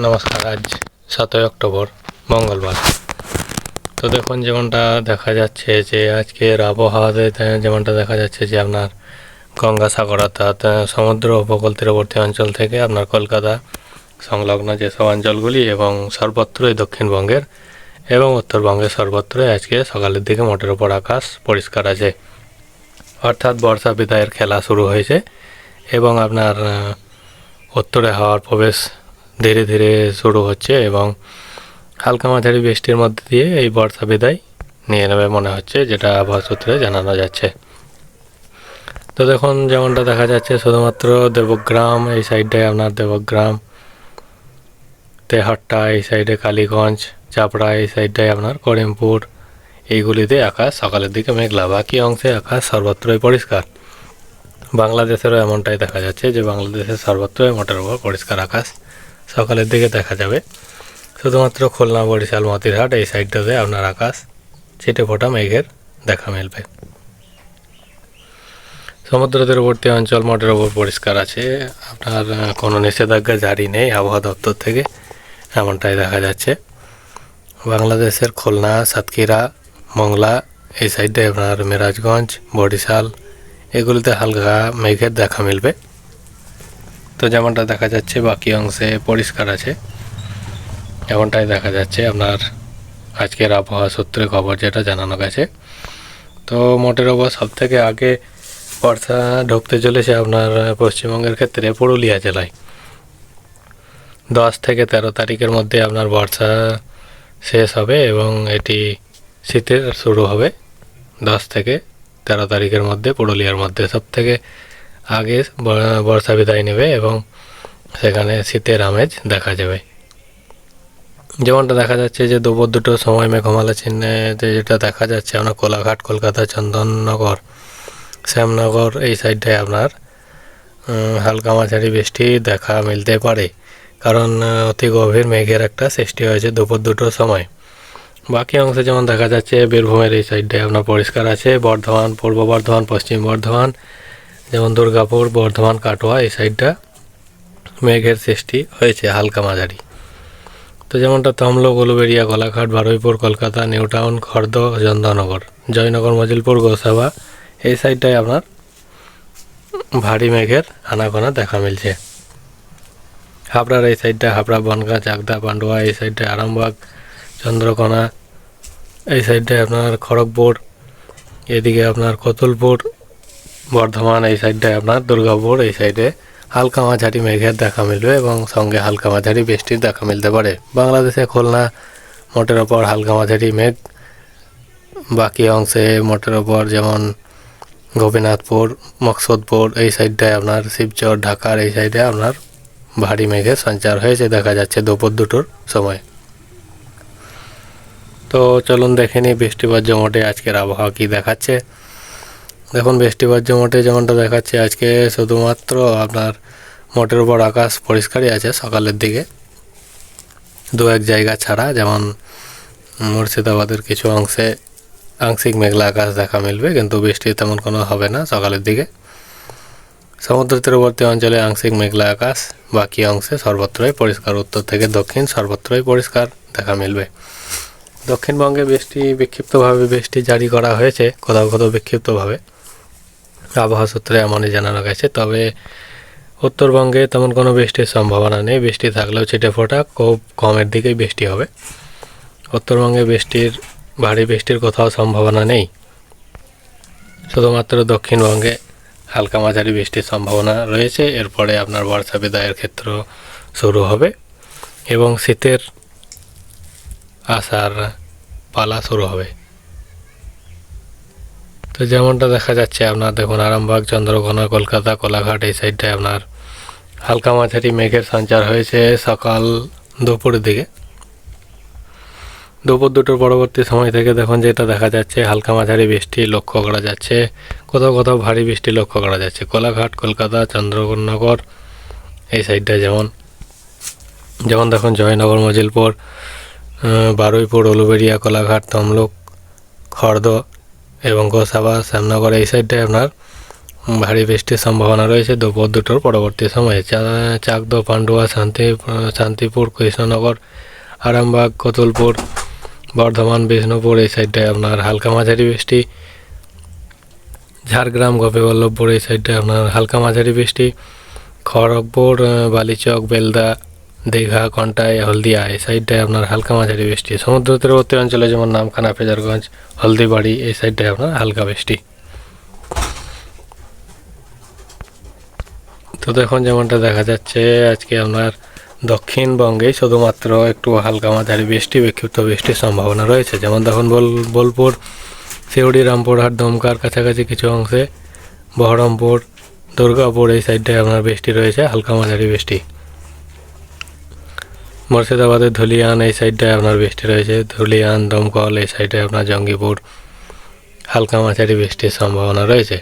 নমস্কার, আজ সাতই অক্টোবর, মঙ্গলবার। তো দেখুন, যেমনটা দেখা যাচ্ছে যে আজকের আবহাওয়াতে যেমনটা দেখা যাচ্ছে যে আপনার গঙ্গাসাগর অর্থাৎ সমুদ্র উপকূল তীরবর্তী অঞ্চল থেকে আপনার কলকাতা সংলগ্ন যেসব অঞ্চলগুলি এবং সর্বত্রই দক্ষিণবঙ্গের এবং উত্তরবঙ্গের সর্বত্রই আজকে সকালের দিকে মোটের ওপর আকাশ পরিষ্কার আছে। অর্থাৎ বর্ষা বিদায়ের খেলা শুরু হয়েছে এবং আপনার উত্তরে হাওয়ার প্রবেশ ধীরে ধীরে শুরু হচ্ছে এবং হালকা মাঝারি বৃষ্টির মধ্যে দিয়ে এই বর্ষা বিদায় নিয়ে নেবে মনে হচ্ছে, যেটা আবহাওয়া সূত্রে জানানো যাচ্ছে। তো দেখুন, যেমনটা দেখা যাচ্ছে, শুধুমাত্র দেবগ্রাম, এই সাইডটায় আপনার দেবগ্রাম, তেহাট্টা, এই সাইডে কালীগঞ্জ, চাপড়া, এই সাইডটায় আপনার করিমপুর, এইগুলিতে আকাশ সকালের দিকে মেঘলা, বাকি অংশে আকাশ সর্বত্রই পরিষ্কার। বাংলাদেশেরও এমনটাই দেখা যাচ্ছে যে, বাংলাদেশের সর্বত্রই মোটের উপর পরিষ্কার আকাশ। সকালের দিকে দেখা যাবে। শুধুমাত্র খুলনা, বরিশাল, মতিরহাট এই সাইডটাতে আপনার আকাশ, ছিটে ফোটা মেঘের দেখা মিলবে। সমুদ্র তীরবর্তী অঞ্চল মোটের ওপর পরিষ্কার আছে। আপনার কোনো নিষেধাজ্ঞা জারি নেই আবহাওয়া দপ্তর থেকে, এমনটাই দেখা যাচ্ছে। বাংলাদেশের খুলনা, সাতক্ষীরা, মংলা এই সাইডে আপনার মিরাজগঞ্জ, বরিশাল, এগুলিতে হালকা মেঘের দেখা মিলবে। তো যেমনটা দেখা যাচ্ছে, বাকি অংশে পরিষ্কার আছে। এমনটাই দেখা যাচ্ছে। আপনার আজকের আবহাওয়া সূত্রে খবর যেটা জানানো গেছে। তো মোটের ওপর সব থেকে আগে বর্ষা ঢুকতে চলেছে আপনার পশ্চিমবঙ্গের ক্ষেত্রে পুরুলিয়া জেলায়। দশ থেকে তেরো তারিখের মধ্যে আপনার বর্ষা শেষ হবে এবং এটি শীতের শুরু হবে। দশ থেকে তেরো তারিখের মধ্যে পুরুলিয়ার মধ্যে। সব থেকে আগে বর্ষা বিদায় নেবে এবং সেখানে শীতের আমেজ দেখা যাবে। যেমনটা দেখা যাচ্ছে যে দুপুর দুটোর সময় মেঘমালা চিহ্নে যেটা দেখা যাচ্ছে আপনার কোলাঘাট, কলকাতা, চন্দননগর, শ্যামনগর এই সাইডটায় আপনার হালকা মাঝারি বৃষ্টি দেখা মিলতে পারে। কারণ অতি গভীর মেঘের একটা সৃষ্টি হয়েছে দুপুর দুটোর সময়। বাকি অংশে যেমন দেখা যাচ্ছে, বীরভূমের এই সাইডটায় আপনার পরিষ্কার আছে, বর্ধমান, পূর্ব বর্ধমান, পশ্চিম বর্ধমান যেমন দুর্গাপুর, বর্ধমান, কাটোয়া এই সাইডটা মেঘের সৃষ্টি হয়েছে হালকা মাঝারি। তো যেমনটা তমলুক উলুবেড়িয়া কোলাঘাট বারুইপুর, কলকাতা নিউ টাউন খর্দ চন্দননগর জয়নগর, মজিলপুর, গোসাবা এই সাইডটায় আপনার ভারী মেঘের আনাগোনা দেখা মিলছে। হাবড়ার এই সাইডটা হাবড়া, বনগাঁ, চাকদা, পান্ডুয়া এই সাইডটা আরামবাগ, চন্দ্রকোনা এই সাইডটায় আপনার খড়গপুর, এদিকে আপনার কতুলপুর বর্ধমান এই সাইডটায় আপনার, দুর্গাপুর এই সাইডে হালকা মাঝারি মেঘের দেখা মিলবে এবং সঙ্গে হালকা মাঝারি বৃষ্টির দেখা মিলতে পারে। বাংলাদেশে খুলনা মোটের ওপর হালকা মাঝারি মেঘ, বাকি অংশে মোটের ওপর যেমন গোপীনাথপুর, মকসুদপুর এই সাইডটায় আপনার শিবচর, ঢাকার এই সাইডে আপনার ভারী মেঘের সঞ্চার হয়েছে, দেখা যাচ্ছে দুপুর দুটোর সময়। তো চলুন দেখে নিই বৃষ্টিপাত জমটে আজকের আবহাওয়া কী দেখাচ্ছে। দেখুন বৃষ্টিপাত জমটে যেমনটা দেখাচ্ছে আজকে। শুধুমাত্র আপনার মোটের উপর আকাশ পরিষ্কারই আছে সকালের দিকে। দু এক জায়গা ছাড়া, যেমন মুর্শিদাবাদের কিছু অংশে আংশিক মেঘলা আকাশ দেখা মিলবে, কিন্তু বৃষ্টি তেমন কোনো হবে না সকালের দিকে। সমুদ্র তীরবর্তী অঞ্চলে আংশিক মেঘলা আকাশ, বাকি অংশে সর্বত্রই পরিষ্কার। উত্তর থেকে দক্ষিণ সর্বত্রই পরিষ্কার দেখা মিলবে। দক্ষিণবঙ্গে বৃষ্টি বিক্ষিপ্তভাবে বৃষ্টি জারি করা হয়েছে, কোথাও কোথাও বিক্ষিপ্তভাবে। আবহাওয়া সূত্রে এমনই জানানো গেছে। তবে উত্তরবঙ্গে তেমন কোনো বৃষ্টির সম্ভাবনা নেই। বৃষ্টি থাকলেও ছিটে ফোটা, খুব কমের দিকেই বৃষ্টি হবে। উত্তরবঙ্গে বৃষ্টির, ভারী বৃষ্টির কোথাও সম্ভাবনা নেই। শুধুমাত্র দক্ষিণবঙ্গে হালকা মাঝারি বৃষ্টির সম্ভাবনা রয়েছে। এরপরে আপনার বর্ষা বিদায়ের ক্ষেত্র শুরু হবে এবং শীতের আসার পালা শুরু হবে। তো যেমনটা দেখা যাচ্ছে আপনার দেখুন, আরামবাগ, চন্দ্রকোনা, কলকাতা, কোলাঘাট, এই সাইডটায় আপনার হালকা মাঝারি মেঘের সঞ্চার হয়েছে সকাল দুপুরের দিকে। দুপুর দুটোর পরবর্তী সময় থেকে দেখুন যেটা দেখা যাচ্ছে, হালকা মাঝারি বৃষ্টি লক্ষ্য করা যাচ্ছে, কোথাও কোথাও ভারী বৃষ্টি লক্ষ্য করা যাচ্ছে। কোলাঘাট, কলকাতা চন্দ্রকোনগর এই সাইডটায় যেমন যেমন দেখুন জয়নগর, মজিলপুর বারুইপুর, উলুবেড়িয়া, কোলাঘাট, তমলুক, খর্দ এবং গোসাবা, শ্যামনগর এই সাইডটায় আপনার ভারী বৃষ্টির সম্ভাবনা রয়েছে। দুপুর দুটোর পরবর্তী সময়ে চা- চাকদহ, পান্ডুয়া, শান্তি, শান্তিপুর, কৃষ্ণনগর, আরামবাগ, কতুলপুর, বর্ধমান, বিষ্ণুপুর এই সাইডটায় আপনার হালকা মাঝারি বৃষ্টি। ঝাড়গ্রাম, গোপীবল্লভপুর এই সাইডটায় আপনার হালকা মাঝারি বৃষ্টি। খড়গপুর বালিচক, বেলদা দীঘা, কন্টাই, হলদিয়া, এই সাইডটায় আপনার হালকা মাঝারি বৃষ্টি। সমুদ্র তীরবর্তী অঞ্চলে যেমন নামখানা, ফেজারগঞ্জ, হলদিবাড়ি, এই সাইডটায় আপনার হালকা বৃষ্টি। তো দেখুন যেমনটা দেখা যাচ্ছে, আজকে আপনার দক্ষিণবঙ্গে শুধুমাত্র একটু হালকা মাঝারি বৃষ্টি, বিক্ষিপ্ত বৃষ্টির সম্ভাবনা রয়েছে। যেমন দেখুন বোল, বোলপুর, সিউড়ি, রামপুরহাট, দমকার কাছাকাছি কিছু অংশে, বহরমপুর, দুর্গাপুর, এই সাইডটায় আপনার বৃষ্টি রয়েছে, হালকা মাঝারি বৃষ্টি। মুর্শিদাবাদের ধুলিয়ান, এই সাইডটায় আপনার বৃষ্টি রয়েছে। ধুলিয়ান, দমকল, এই সাইডে আপনার জঙ্গিপুর, হালকা মাঝারি বৃষ্টির সম্ভাবনা রয়েছে।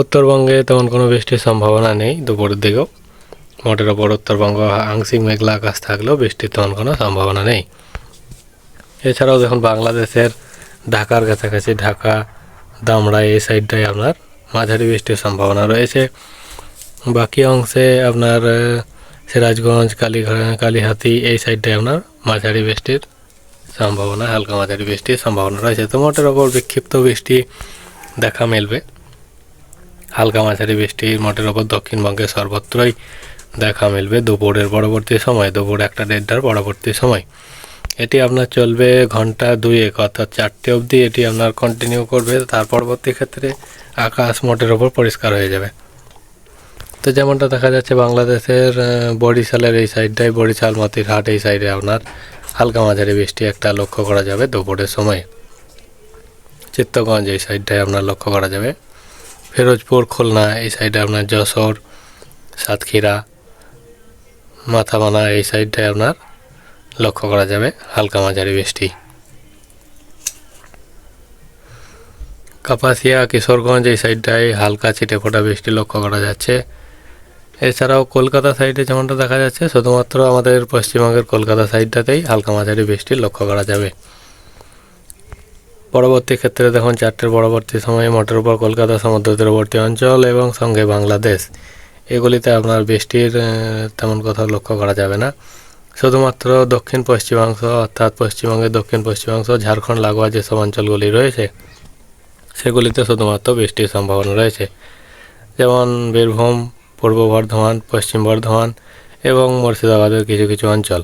উত্তরবঙ্গে তেমন কোনো বৃষ্টির সম্ভাবনা নেই দুপুরের দিকেও। মোটের ওপর উত্তরবঙ্গ, আংশিক মেঘলা আকাশ থাকলেও বৃষ্টির তেমন কোনো সম্ভাবনা নেই। এছাড়াও দেখুন, বাংলাদেশের ঢাকার কাছাকাছি, ঢাকা দামড়া এই সাইডটায় আপনার মাঝারি বৃষ্টির সম্ভাবনা রয়েছে। বাকি অংশে আপনার সিরাজগঞ্জ, কালীঘাট, কালীহাতি এই সাইডটায় আপনার মাঝারি বৃষ্টির সম্ভাবনা, হালকা মাঝারি বৃষ্টির সম্ভাবনা রয়েছে। তো মোটের ওপর বিক্ষিপ্ত বৃষ্টি দেখা মিলবে। হালকা মাঝারি বৃষ্টি মোটের ওপর দক্ষিণবঙ্গে সর্বত্রই দেখা মিলবে। দুপুরের পরবর্তী সময়, দুপুর একটা দেড়টার পরবর্তী সময়। এটি আপনার চলবে ঘণ্টা দুয়েক, অর্থাৎ চারটে অবধি এটি আপনার কন্টিনিউ করবে। তার পরবর্তী ক্ষেত্রে আকাশ মোটের ওপর পরিষ্কার হয়ে যাবে। তো যেমনটা দেখা যাচ্ছে বাংলাদেশের বরিশালের এই সাইডটায় বরিশাল মতিরহাট এই সাইডে আপনার হালকা মাঝারি বৃষ্টি একটা লক্ষ্য করা যাবে দুপুরের সময়। চিত্তগঞ্জ এই সাইডটায় আপনার লক্ষ্য করা যাবে। ফিরোজপুর, খুলনা এই সাইডে আপনার যশোর, সাতক্ষীরা মাথামানা এই সাইডটায় আপনার লক্ষ্য করা যাবে হালকা মাঝারি বৃষ্টি। কাপাসিয়া, কিশোরগঞ্জ এই সাইডটায় হালকা ছিটে ফোটা বৃষ্টি লক্ষ্য করা যাচ্ছে। এছাড়াও কলকাতা সাইডে যেমনটা দেখা যাচ্ছে, শুধুমাত্র আমাদের পশ্চিমবঙ্গের কলকাতা সাইডটাতেই হালকা মাঝারি বৃষ্টি লক্ষ্য করা যাবে। পরবর্তী ক্ষেত্রে দেখুন, চারটের পরবর্তী সময়ে মোটর উপর কলকাতা সমুদ্র তীরবর্তী অঞ্চল এবং সঙ্গে বাংলাদেশ। এগুলিতে আপনার বৃষ্টির তেমন কোথাও লক্ষ্য করা যাবে না। শুধুমাত্র দক্ষিণ পশ্চিমাংশ, অর্থাৎ পশ্চিমবঙ্গের দক্ষিণ পশ্চিমাংশ, ঝাড়খণ্ড, লাগোয়া যেসব অঞ্চলগুলি রয়েছে, সেগুলিতে শুধুমাত্র বৃষ্টির সম্ভাবনা রয়েছে। যেমন বীরভূম পূর্ব বর্ধমান, পশ্চিম বর্ধমান এবং মুর্শিদাবাদের কিছু কিছু অঞ্চল।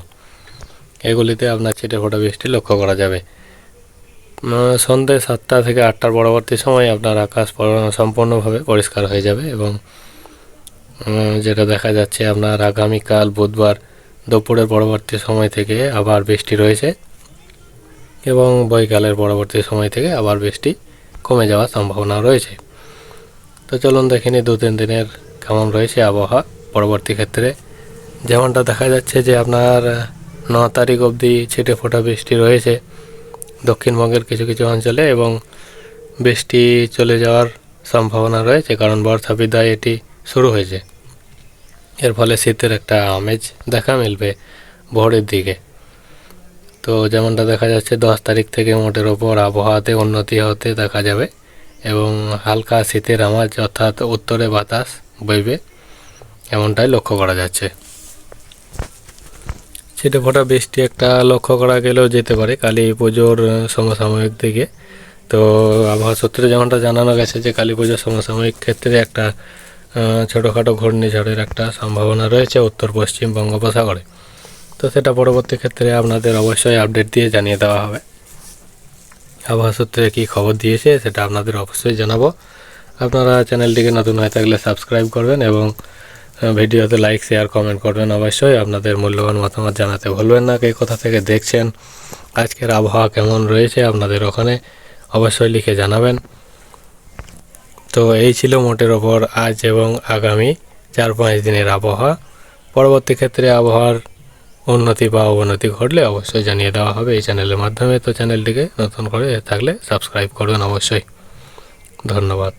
এগুলিতে আপনার ছিটে ফোটা বৃষ্টি লক্ষ্য করা যাবে। সন্ধ্যে সাতটা থেকে আটটার পরবর্তী সময় আপনার আকাশ পর- সম্পূর্ণভাবে পরিষ্কার হয়ে যাবে এবং যেটা দেখা যাচ্ছে আপনার আগামীকাল বুধবার দুপুরের পরবর্তী সময় থেকে আবার বৃষ্টি রয়েছে এবং বৈকালের পরবর্তী সময় থেকে আবার বৃষ্টি কমে যাওয়ার সম্ভাবনা রয়েছে। তো চলুন দেখিনি দু তিন দিনের কেমন রয়েছে আবহাওয়া পরবর্তী ক্ষেত্রে? যেমনটা দেখা যাচ্ছে যে আপনার ন তারিখ অবধি ছিটে ফোটা বৃষ্টি রয়েছে দক্ষিণবঙ্গের কিছু কিছু অঞ্চলে এবং বৃষ্টি চলে যাওয়ার সম্ভাবনা রয়েছে কারণ বর্ষা বিদায় এটি শুরু হয়েছে। এর ফলে শীতের একটা আমেজ দেখা মিলবে ভোরের দিকে। তো যেমনটা দেখা যাচ্ছে, দশ তারিখ থেকে মোটের ওপর আবহাওয়াতে উন্নতি হতে দেখা যাবে এবং হালকা শীতের আমেজ অর্থাৎ উত্তরে বাতাস বইবে। এমনটাই লক্ষ্য করা যাচ্ছে। ছিটে ফোটা বৃষ্টি একটা লক্ষ্য করা গেলেও যেতে পারে। কালী পুজোর সমসাময়িক দিকে। তো আবহাওয়া সূত্রে যেমনটা জানানো গেছে যে, কালী পুজোর সমসাময়িক ক্ষেত্রে একটা ছোটোখাটো ঘূর্ণিঝড়ের একটা সম্ভাবনা রয়েছে উত্তর পশ্চিম বঙ্গোপসাগরে। তো সেটা পরবর্তী ক্ষেত্রে আপনাদের অবশ্যই আপডেট দিয়ে জানিয়ে দেওয়া হবে। আবহাওয়া সূত্রে কী খবর দিয়েছে সেটা আপনাদের অবশ্যই জানাব। আপনারা চ্যানেলটিকে নতুন হয়ে থাকলে সাবস্ক্রাইব করবেন এবং ভিডিওতে লাইক শেয়ার কমেন্ট করবেন অবশ্যই। আপনাদের মূল্যবান মতামত জানাতে ভুলবেন না কে কোথা থেকে দেখছেন, আজকের আবহাওয়া কেমন রয়েছে আপনাদের ওখানে অবশ্যই লিখে জানাবেন। তো এই ছিল মোটের ওপর আজ এবং আগামী চার পাঁচ দিনের আবহাওয়া। পরবর্তী ক্ষেত্রে আবহাওয়ার উন্নতি বা অবনতি ঘটলে অবশ্যই জানিয়ে দেওয়া হবে এই চ্যানেলের মাধ্যমে। তো চ্যানেলটিকে নতুন করে থাকলে সাবস্ক্রাইব করবেন অবশ্যই। ধন্যবাদ।